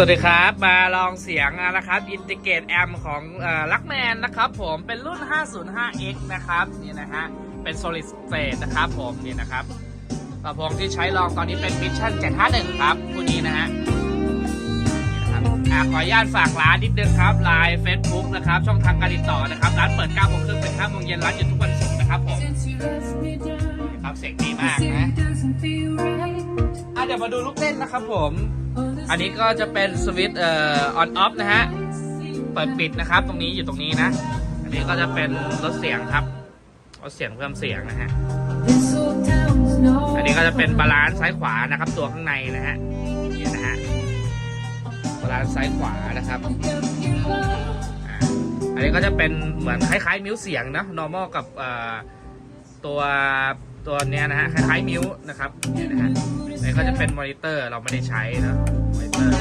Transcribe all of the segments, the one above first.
สวัสดีครับ มาลองเสียงนะครับอินทิเกตแอมของลักแมนนะครับผมเป็นรุ่น 505X นะครับนี่นะฮะเป็น solid state นะครับผมนี่นะครับลำโพงที่ใช้ลองตอนนี้เป็น Mission 751 ครับคู่นี้นะฮะนี่นะครับอะขออนุญาตฝากร้านนิดนึงครับไลน์ Facebook นะครับช่องทางการติดต่อนะครับร้านเปิด9โมงครึ่งเป็น5โมงเย็นร้านหยุดทุกวันศุกร์นะครับผมครับเสียงดีมากนะอะเดี๋ยวมาดูลูกเล่นนะครับผม อันนี้ก็จะเป็นสวิตช์เอ่อออนออฟนะฮะ เปิดปิดนะครับ ตรงนี้อยู่ตรงนี้นะ อันนี้ก็จะเป็นลดเสียงครับลดเสียงเพิ่มเสียงนะฮะ อันนี้ก็จะเป็นบาลานซ์ซ้ายขวานะครับ ตัวข้างในนะฮะนี่นะฮะ บาลานซ์ซ้ายขวานะครับ อันนี้ก็จะเป็นเหมือนคล้ายๆ มิวเสียงนะ normal กับตัว ตัวเนี้ยนะฮะคล้ายๆมิวนะครับเนี่ยนะฮะนนี้ก็จะเป็นมอนิเตอร์เราไม่ได้ใช้นะมอนิเตอร์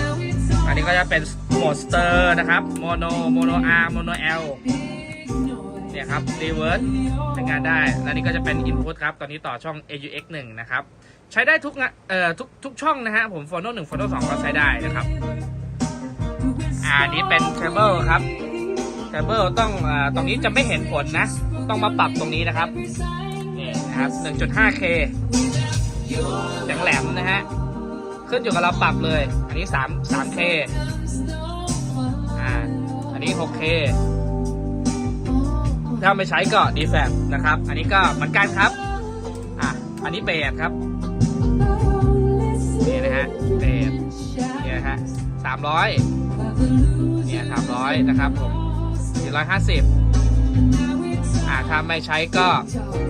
อันนี้ก็จะเป็นโหมดสเตอร์นะครับโมโนโมโนอาร์โมโนเอลเนี่ยครับรีเวิร์สใช้งานได้แล้วนี่ก็จะเป็น Input ครับ ตอนนี้ต่อช่อง AUX 1นะครับ ใช้ได้ทุกงะเอ่อทุกทุกช่องนะฮะ ผมโฟโน่1โฟโน่2ก็ใช้ได้นะครับ อ่าอันนี้เป็นเคเบิลครับเคเบิลต้องอ่าตรงนี้จะไม่เห็นผลนะ ต้องมาปรับตรงนี้นะครับ นี่นะครับ 1.5K เสียงแหลมนะฮะ ขึ้นอยู่กับเราปรับเลย อันนี้ 3 3K อ่า อันนี้ 6K ถ้าไม่ใช้ก็ d f a b นะครับ อันนี้ก็เหมือนกันครับ อะ อันนี้เบสครับ นี่นะฮะ เบสเนี่ยนะฮะ300เนี่ย300นะครับผม450อ่า ถ้าไม่ใช้ก็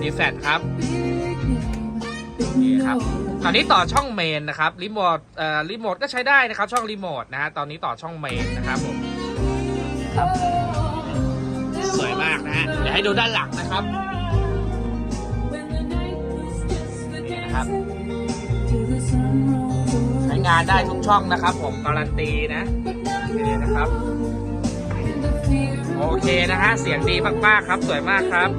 d f a b ครับนี่ครับตอนนี้ต่อช่องเมนนะครับรีโมทเอ่อรีโมทก็ใช้ได้นะครับ ช่องรีโมทนะฮะตอนนี้ต่อช่องเมนนะครับผมสวยมากนะฮะเดี๋ยวให้ดูด้านหลังนะครับนี่นะครับ ใช้งานได้ทุกช่องนะครับ ผมการันตีนะนี่นะครับ โอเคนะฮะ เสียงดีมากๆครับ สวยมากครับ